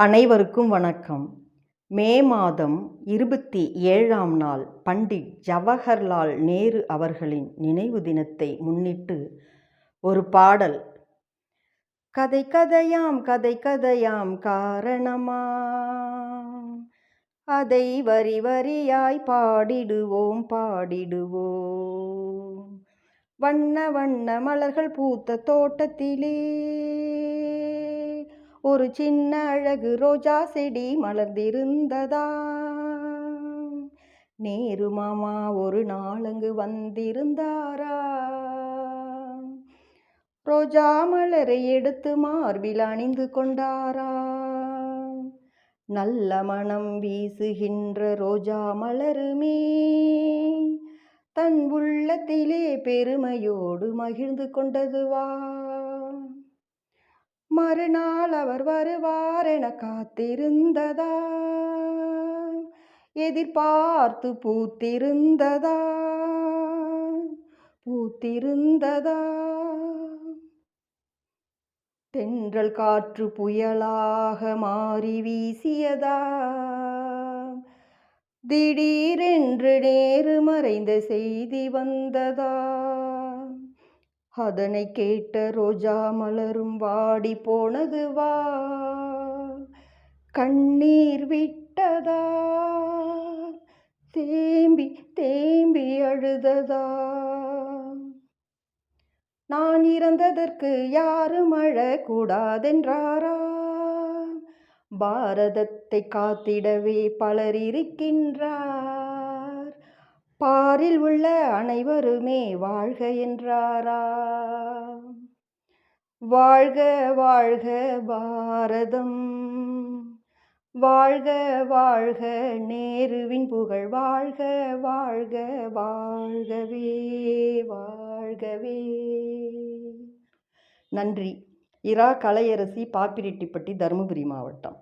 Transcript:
அனைவருக்கும் வணக்கம். மே மாதம் இருபத்தி ஏழாம் நாள் பண்டிட் ஜவஹர்லால் நேரு அவர்களின் நினைவு தினத்தை முன்னிட்டு ஒரு பாடல். கதை கதையாம் கதை கதையாம் காரணமா? அதை வரி வரியாய் பாடிடுவோம் பாடிடுவோம். வண்ண வண்ண மலர்கள் பூத்த தோட்டத்திலே ஒரு சின்ன அழகு ரோஜா செடி மலர்ந்திருந்ததா? நேரு மாமா ஒரு நாளங்கு வந்திருந்தாரா? ரோஜா மலரை எடுத்து மார்பில் அணிந்து கொண்டாரா? நல்ல மனம் வீசுகின்ற ரோஜா மலருமே. தன் உள்ளத்திலே பெருமையோடு மகிழ்ந்து கொண்டதுவா? மறுநாள் அவர் வருவார் என காத்திருந்ததா? எதிர்பார்த்து பூத்திருந்ததா? பூத்திருந்ததா? தென்றல் காற்று புயலாக மாறி வீசியதா? திடீரென்று நேரு மறைந்த செய்தி வந்ததா? அதனை கேட்ட ரோஜா மலரும் வாடி போனது வா. கண்ணீர் விட்டதா? தேம்பி தேம்பி அழுததா? நான் இறந்ததற்கு யாரும் அழக்கூடாதென்றாரா? பாரதத்தை காத்திடவே பலர் இருக்கின்றார் பாரில் உள்ள அனைவருமே வாழ்க என்றாரா? வாழ்க வாழ்க பாரதம். வாழ்க வாழ்க நேருவின் புகழ். வாழ்க வாழ்க வாழ்கவே வாழ்கவே. நன்றி. இரா கலையரசி பாப்பிரெட்டிப்பட்டி தருமபுரி மாவட்டம்.